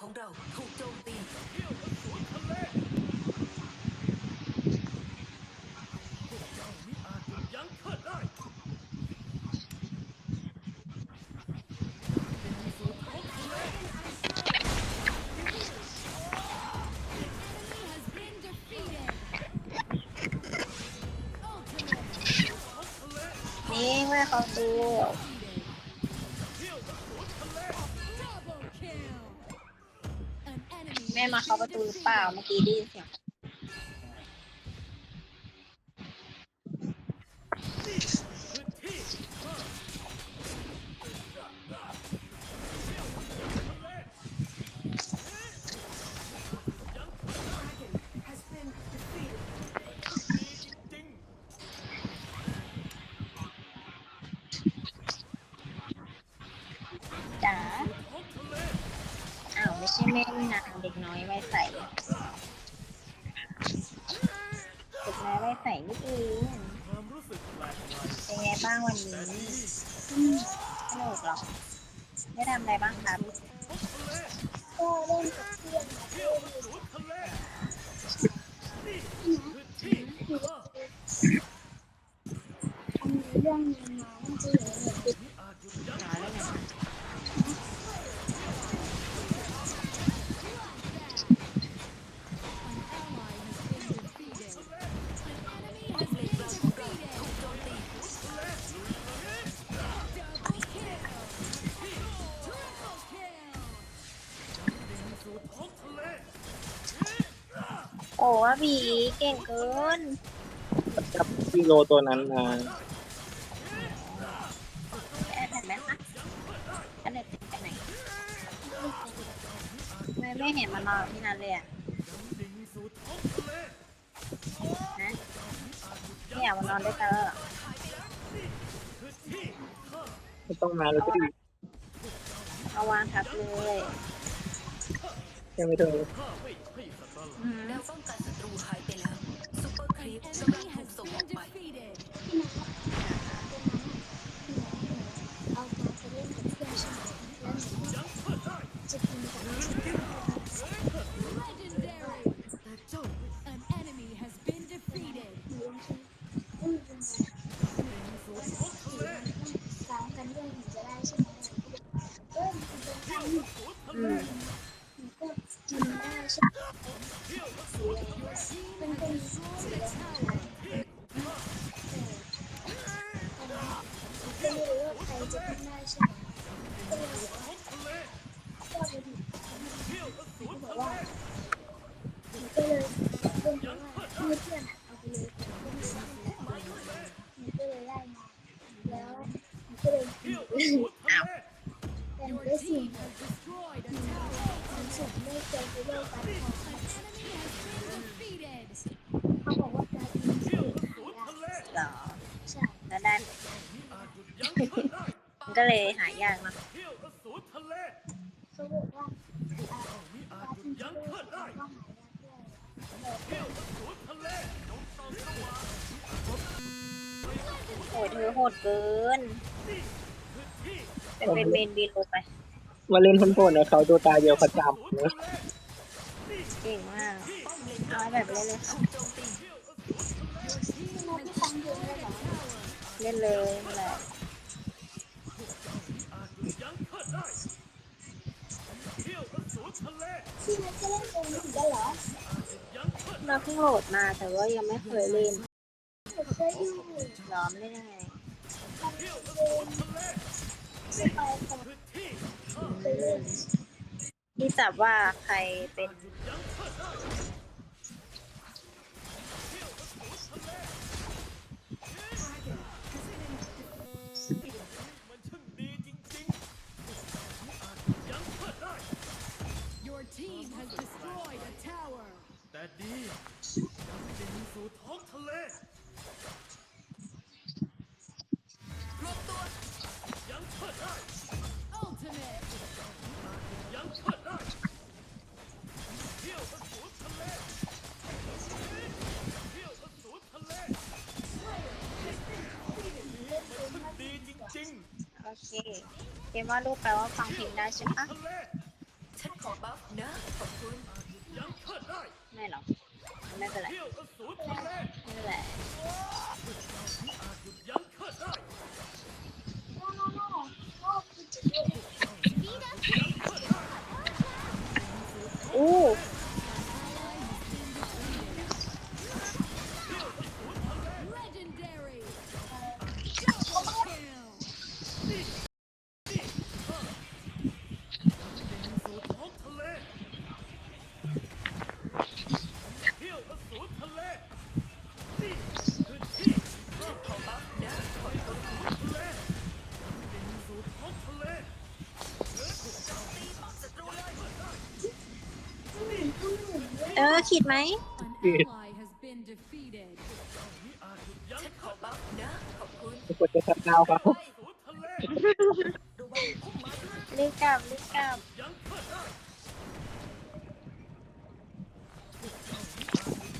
ของเราถูกโจมตียังเถิดได้นี่แม่เขาดู หรือเปล่าเมื่อกี้ได้ยินเสียง ว่าบีเก่งเกินจับกิโลตัวนั้นมาแอบเห็นไหมคะอันไหนติดกันไหนไม่ไม่เห็นมันนอนที่นั่นเลยอะดิ่งสู่ท้องทะเลนะไม่อยากมานอนด้วยกันแล้วเหรอคือที่ข้าไม่ต้องมาแล้วก็ดีเอาวางทับเลยใช่ไหมเธอข้าไม่ใช่สัตว์ประหลาดอืม แล้วป้องกันศั หนูก็เลยเที่ยวสวนทะเลแต่หนูได้สิ่ง Has destroyed a tower. มันสุดไม่เจอไปเรื่อยกันเขาบอกว่าการกินเที่สิ่ยวงหากทะเลเหรอใช่แล้วได้มันก็เลยหายากเนอะเขาบอกว่าการหยุกิดนยั้งก็หายากด้วยเที่ยวสวนโอ้ยเธอโหดเกิน ที่เป็นเป็นเมนบีโลไปมาเล่นคนโผล่เนี่ยเขาตัวตาเดียวเขาจับสวนเนอะทะเลนี่เก่งมากป้อมเลนเอาให้แบบเล่นเลยค่ะถูกโจมตีเที่ยวสวนทะเลที่มาที่ฟังอยู่เลยเหรอเล่นเลยนั่นแหละอาจหยุดยั้งเถิดได้เที่ยวสวนทะเลที่นักก็เล่นเองเหมือนกันเหรอยั้งเถิดเราเพิ่งโหลดมาแต่ว่ายังไม่เคยเล่นหนูเคยอยู่หรอไม่เล่นยังไง ทำเองไม่ไปทำคือที่ไปเล่นที่จับว่าใครเป็นยั้งเถิดได้มันช่ดีจริงๆยังเถิดได้ Your team has destroyed a tower. แต่ดียังดิ่งสู่ท้องทะเล เคเกมว่าลูกแปลว่าฟังเพลงได้ใช่ปะ เออขีดไหมฉันขอบัฟนะขอบคุณกคนจะชัดดาวเขาเลระวังพุ่มไม้ด้วยรีบกลับรีบกลับยังข้าได้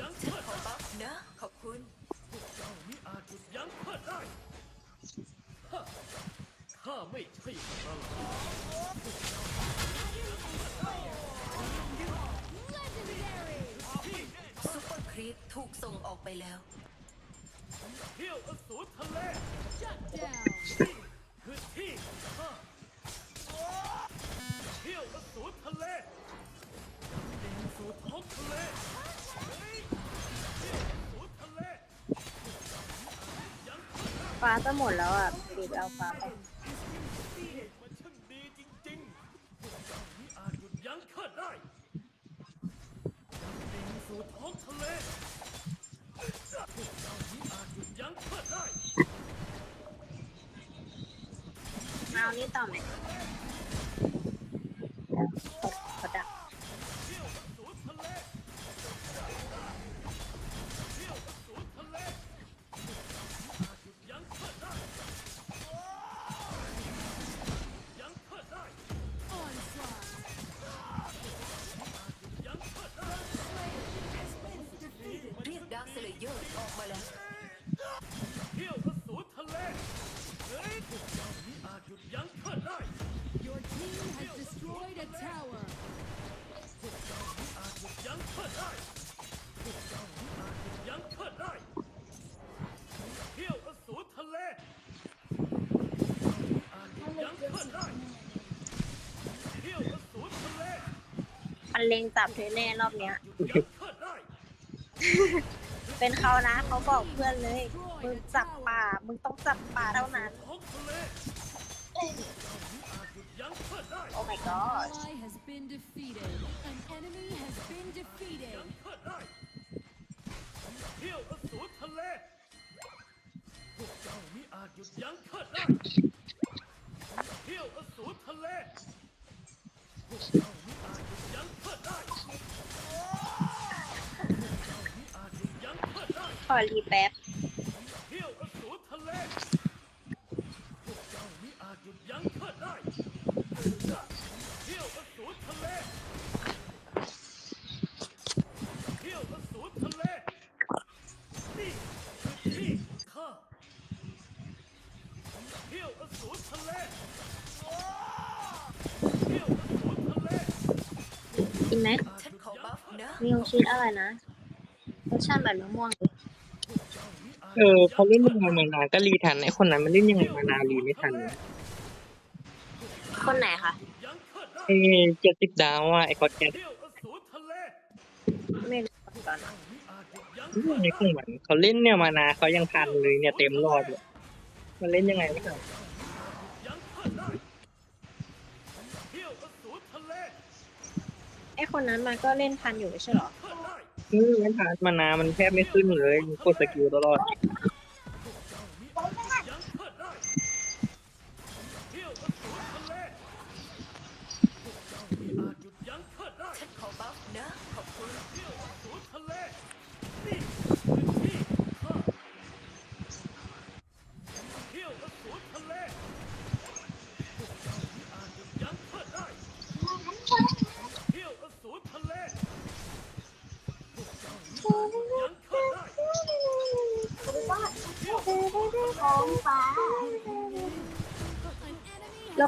ยังฉันขอบัฟนะขอบคุณมิอาจหยุดยั้งข้าได้ฮะข้าไม่ใช่พลัง ถูกส่งออกไปแล้ว เที่ยวอสูรทะเล Shut down. คือที่ข้าเที่ยวอสูรทะเลสู่ท้องทะเลเฮ้ยเที่ยวอสูรทะเลยังข้าได้ฟ้าจะหมดแล้วอะรีบเอาฟ้าไป มันเล็งจับเทเน่รอบเนี้ยหยุดยั้งข้าได้เป็นเขานะเขาบอกเพื่อนเลย มึงจับป่า มึงต้องจับป่าเท่านั้นท้องทะเลอาจหยุดยั้งข้าได้โอ้ my god Ally has been defeated. An enemy has been defeated. ข้าได้เที่ยวอสูรทะเล พวกเจ้ามิอาจหยุดยั้งข้าได้เที่ยวอสูรทะเล พวกเจ้า อรีแป๊บเที่ยวอสูรทะเลพวกเจ้ามิอาจหยุดยั้งข้าได้เที่ยวอสูรทะเลเที่ยวอสูรทะเลนี่คือที่ของข้าเที่ยวอสูรทะเลเที่ยวอสูรทะเลกินไหมฉันขอบัฟนะมีโอชีสอะไรนะรสชาติแบบมะม่วง เลยเออเขาเล่นยังไงมานานก็รีทันไอคนนั้นมันเล่นยังไงมานานรีไม่ทันวะคนไหนคะยังข้าได้เอเจ็ดสิบดาวอะไอคอนแกนเที่ยวอสูรทะเลไม่รู้ตอนนั้นมิอาจหยุดยั้งข้าในได้ของมันเขาเล่นเนี่ยมานานเขายังทันเลยเนี่ยเต็มรอบเลยมันเล่นยังไงไม่ทันยังข้าได้เที่ยวอสูรทะเลไอคนนั้นมันก็เล่นทันอยู่ไม่ใช่เหรอ มันผ่านมันมานานมันแทบไม่ขึ้นเลยกดสกิลตลอด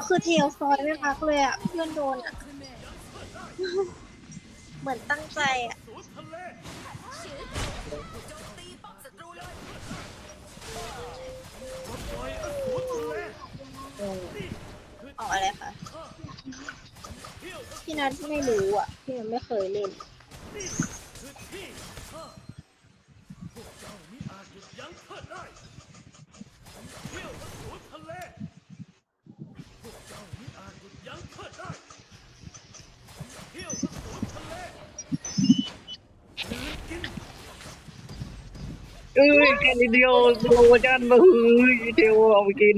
คือเทลซอยไม่พักเลยอะ เพื่อนโดนอะ ultimate. เหมือนตั้งใจอะสูทะเลโจมตีป้อมศัตรูเลยปลดปล่อยอสูรทะเลออกอะไรคะเที่ยวอสูรพี่นัทไม่รู้อะ พี่นัทไม่เคยเล่นนี่คือที่ข้าพวกเจ้ามิอาจหยุดยั้งข้าได้เที่ยวอสูรทะเลพวกเจ้ามิอาจหยุดยั้งข้าได้เที่ยวอสูรทะเลลืนกิน เอ้ยแค่นิดเดียวโดนจันมาเฮ้ยเทวเอาไปกิน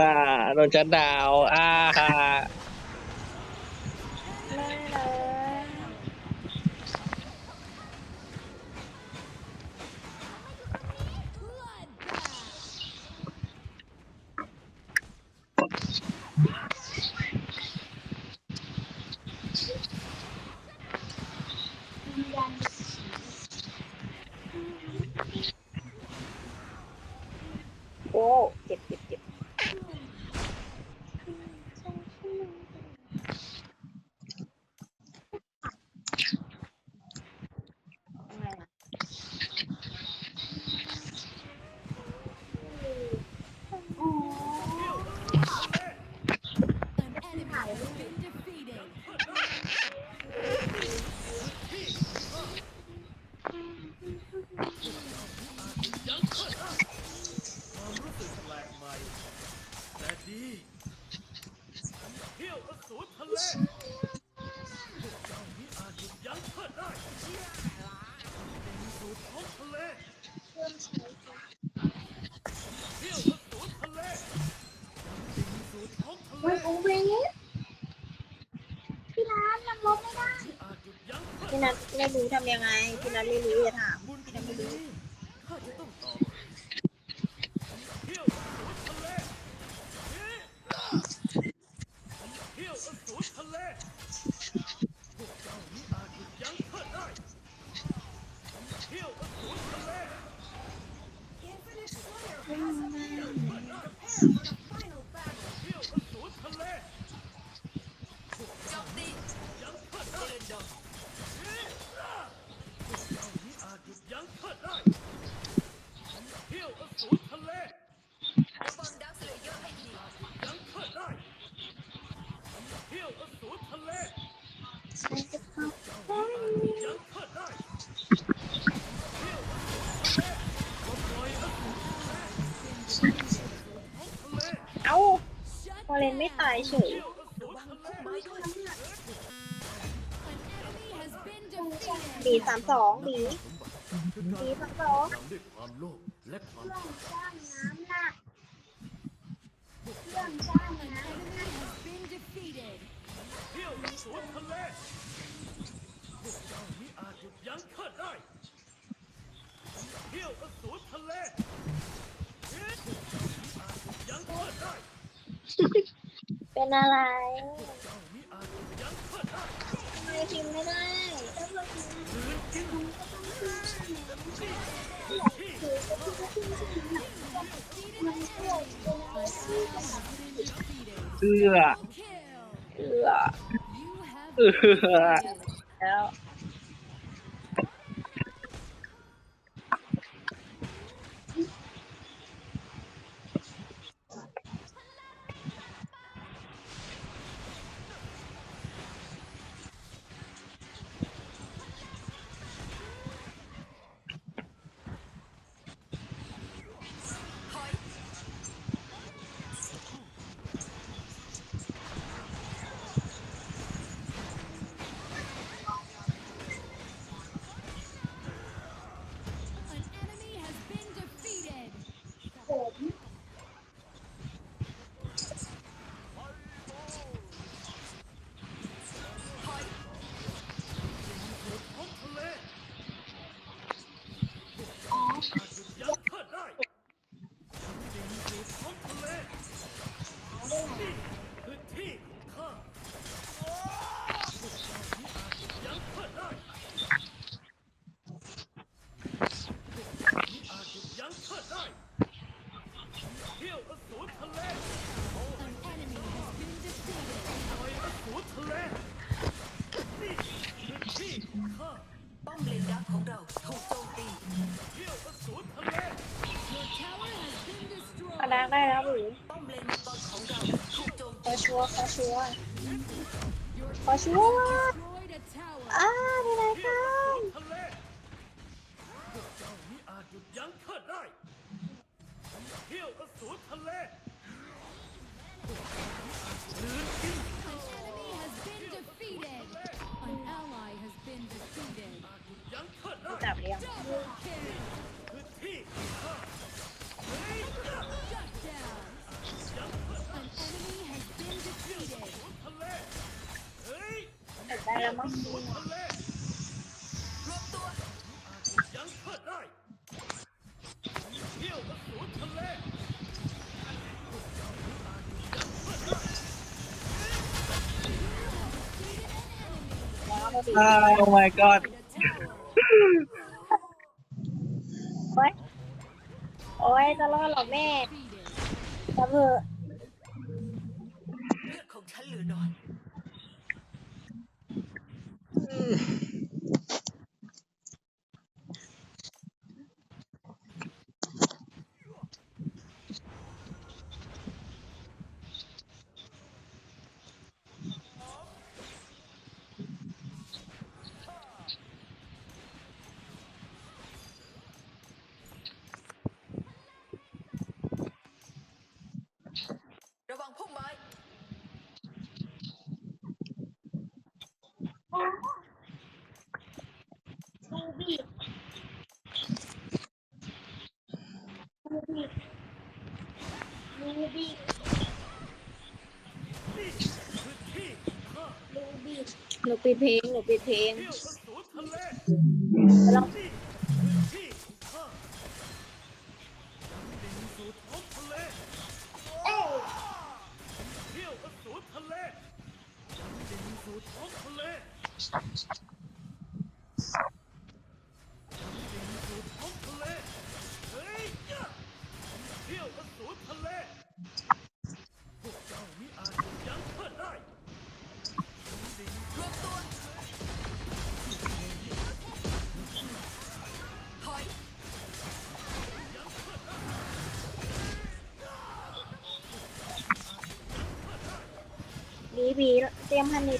เอือโดนจัดดาว อ่า พี่ร้านมันลบไม่ได้พี่นัทไม่รู้ทำยังไงพี่นัทไม่รู้อย่าถามพี่นัทไม่รู้นี้ข้าจะต้อง has been defeated. บีสามสองบีบีสามสองทำด้วยความโลภและความเครื่องสร้างน้ำหนักเครื่องสร้าง An น้ำ enemy has been defeated. เที่ยวอสูรทะเลพวกเจ้านี้อาจหยุดยั้งข้าได้เที่ยวอสูรทะเลพวกเจ้านี้อาจหยุดยั้งข้าได้ เป็นอะไรเจ้านี้อาจหยุดยั้งข้าได้ทำไมพิมพ์ไม่ได้แล้วเราถึงคืนกินก็ต้องเครื่องสร้างน้ำหนักที่คือก็คือเครื่องสร้างน้ำหนักมันช่วยเป็นอะไรที่จะทำให้ Defeated. เอือ Kill. เอือ You have เอือ defeated. แล้ว Gracias. ได้แล้วหรือป้อมเลนมังกรของเราถูกโจมขอชัวร์ขอชัวร์ Your ขอชัวร์ destroyed a tower. อ้าได้ไหนเที่กัยวอสูนรทะเลพวกเจ้ามิอาจ วพอดีอ้าว my god โอ๊ยโอ๊ยจะรอดเหรอแม่จะเถอะ เลือดของฉันเหลือน้อย ระวังพุ่มไม้ ลูบี้ลูบี้ ลูบี้ลูบี้หนูปิดเพลงหนูปิดเพลงเที่ยวอสูรทะเลแล้วนี่คืองเลเอ้ยเที่ยวอสูรทะเลดิ่งสู่ท้องทะเล บีเ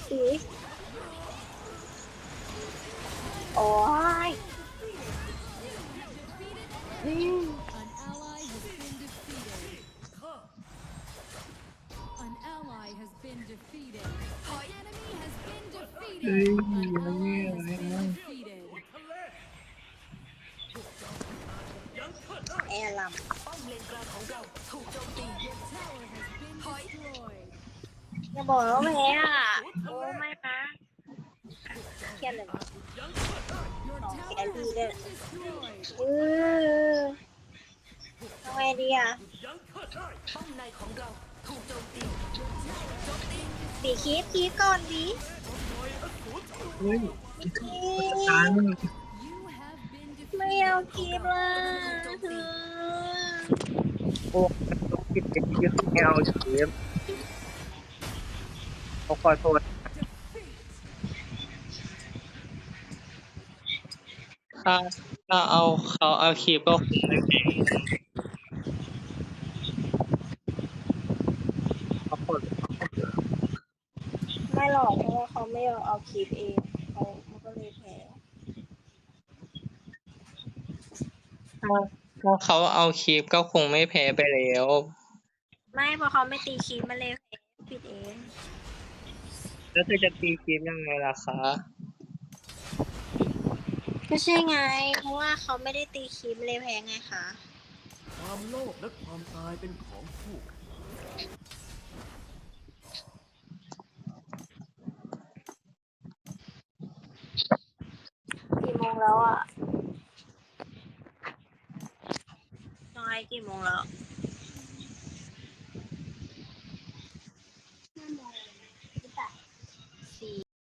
คีบคีบก่อนดีปล่อยอสูรทะเลเฮ้ยคีบตัง You have been ไม่ defeated. เอาคีบละเธอโอ้ผิดเป็นที่ไม่เอาเชฟเขาขอโทษถ้าถ้าเอาเขาเอาคลิปก็คงไม่เก่งเขาคน ไม่หรอกเพราะว่าเขา ไม่ยอมเอาคีบเองเขามันก็เลยแพ้ถ้าถ้าเขาเอาคลิปก็คงไม่แพ้ไปแล้ว ไม่เพราะเขาไม่ตีคีบมันเลยแพ้ปิดเองแล้วเธอจะตีคลิปยังไงล่ะคะก็ใช่ไง เพราะว่าเขาไม่ได้ตีคีบเลยแพ้ไงคะ ความโลภและความตายเป็นของ โมงแล้วอะน้องไอซ์กี่โมงแล้ว